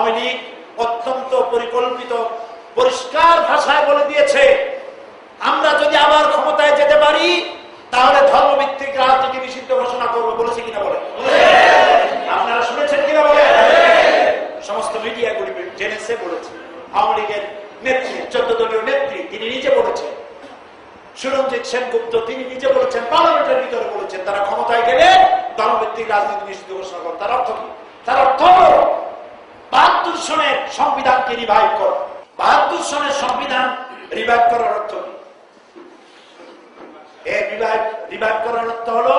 আওয়ামী লীগ অত্যন্ত পরিকল্পিত, পরিষ্কার ভাষায় বলে দিয়েছে, আমরা যদি আবার ক্ষমতায় যেতে পারি, তাহলে ধর্মভিত্তিক রাজনীতি নিষিদ্ধ ঘোষণা করব, বলেছে কিনা বলে আপনারা শুনেছেন কিনা বলে সমস্ত মিডিয়াগুলি জেনেছে বলেছে। আওয়ামী লীগের নেত্রী, চোদ্দ দলীয় নেত্রী, তিনি নিজে বলেছেন। সুরঞ্জিত সেনগুপ্ত, তিনি নিজে বলেছেন। পার্লামেন্টের ভিতরে বলেছেন, তারা ক্ষমতায় গেলে ধর্মভিত্তিক রাজনীতি নিষিদ্ধ ঘোষণা করেন তার অর্থ কি? তার অর্থ সনের সংবিধানকে রিভাইভ কর। বাহাত্তর সনের সংবিধান রিভাইভ করার অর্থ কি? রিভাইভ করার অর্থ হলো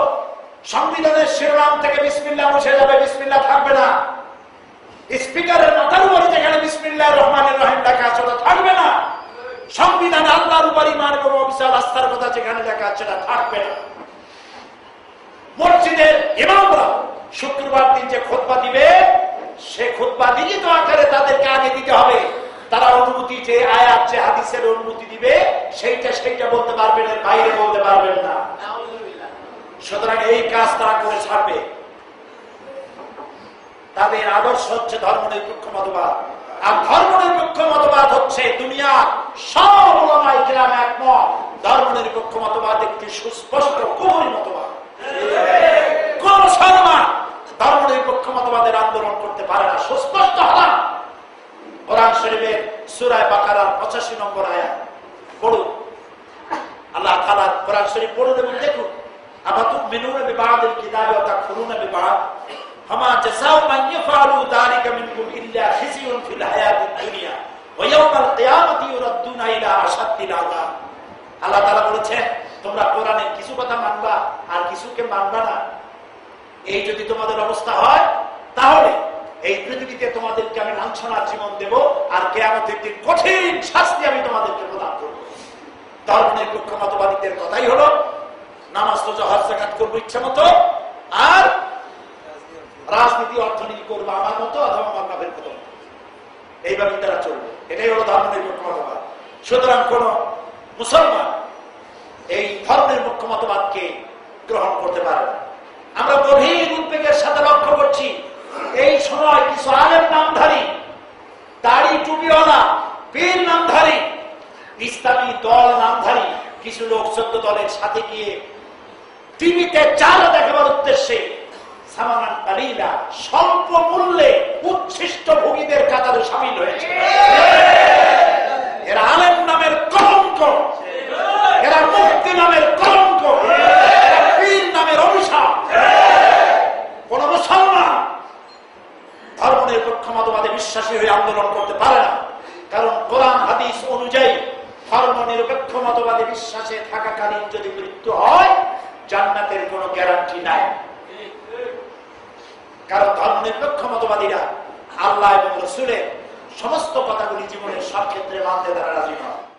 সংবিধানের শিরোনাম থেকে বিসমিল্লা মুছে যাবে বিসমিল্লা থাকবে না। স্পিকারের মাথার উপরে যেখানে বিসমিল্লাহ রহমানের রহিম আছে থাকবে না। সংবিধান আল্লাহর উপর ইমান এবং আস্থার কথা যেখানে লেখা আছে, সেটা থাকবে না। মসজিদের ইমামরা শুক্রবার দিন যে খোদবা দিবে সে খোদবা লিখিত আকারে তাদেরকে আগে দিতে হবে তারা অনুমতি যে আয়াত যে হাদিসের অনুমতি দিবে সেইটা সেইটা বলতে পারবেন এর বাইরে বলতে পারবেন না। সুতরাং এই কাজ তারা করে ছাড়বে। তাদের আদর্শ হচ্ছে ধর্ম নিরপেক্ষ মতবাদ। আর ধর্ম নিরপেক্ষ মতবাদ হচ্ছে দুনিয়া সব গ্রাম একমত। ধর্ম নিরপেক্ষ মতবাদ একটি সুস্পষ্ট কুমরি মতবাদ। কোন মুসলমান ধর্ম নিরপেক্ষ মতবাদের আন্দোলন করতে পারে না। সুস্পষ্ট হারাম কোরআন শরীফের সুরায় বাকারার পঁচাশি নম্বর আয়াত। পড়ুন। আল্লাহ তালা কোরআন শরীফ পড়ুন এবং দেখুন। আবার তুমি মেনুন মান আযাব। আল্লাহ বলেছেন, তোমরা কিছু কথা মানবা আর কিছুকে মানবা না। এই যদি তোমাদের অবস্থা হয়, তাহলে এই পৃথিবীতে তোমাদেরকে আমি লাঞ্ছনার জীবন দেব আর কেয়ামতের দিন কঠিন শাস্তি আমি তোমাদেরকে প্রদান করব। নিরপেক্ষ মতবাদীদের কথাই হলো, নামাজ তো জহাজ জাকাত করব ইচ্ছা মতো, আর রাজনীতি, অর্থনীতি করব আমার মতো অথবা আমার বাপের মতো। এইভাবেই তারা চলবে। এটাই হলো ধর্ম নিরপেক্ষ মতবাদ সুতরাং কোন মুসলমান এই ধর্মের মুখ্য মতবাদকে গ্রহণ করতে পারে আমরা গভীর উদ্বেগের সাথে লক্ষ্য করছি এই সময় কিছু আলেম নামধারী, দাড়ি টুপিওয়ালা, পীর নামধারী, ইসলামী দল নামধারী, কিছু লোক চোদ্দ দলের সাথে গিয়ে টিভিতে চারা দেখাবার উদ্দেশ্যে স্বল্প মূল্যে উচ্ছিষ্ট ভোগীদের কাতারে সামিল হয়েছে এরা আলেম নামের কলঙ্ক এরা মুক্তি নামের কলঙ্ক এরা পীর নামের অভিশাপ কোন মুসলমান ধর্ম নিরপেক্ষ মতবাদে হয়ে আন্দোলন করতে পারে না। কারণ কোরআন, হাদিস অনুযায়ী ধর্ম নিরপেক্ষ মতবাদী বিশ্বাসে থাকাকালীন যদি মৃত্যু হয়, জান্নাতের কোনো গ্যারান্টি নাই। কারণ ধর্ম নিরপেক্ষ মতবাদীরা আল্লাহ এবং রসুলের সমস্ত কথাগুলি জীবনের সব ক্ষেত্রে মানতে তারা রাজি নয়।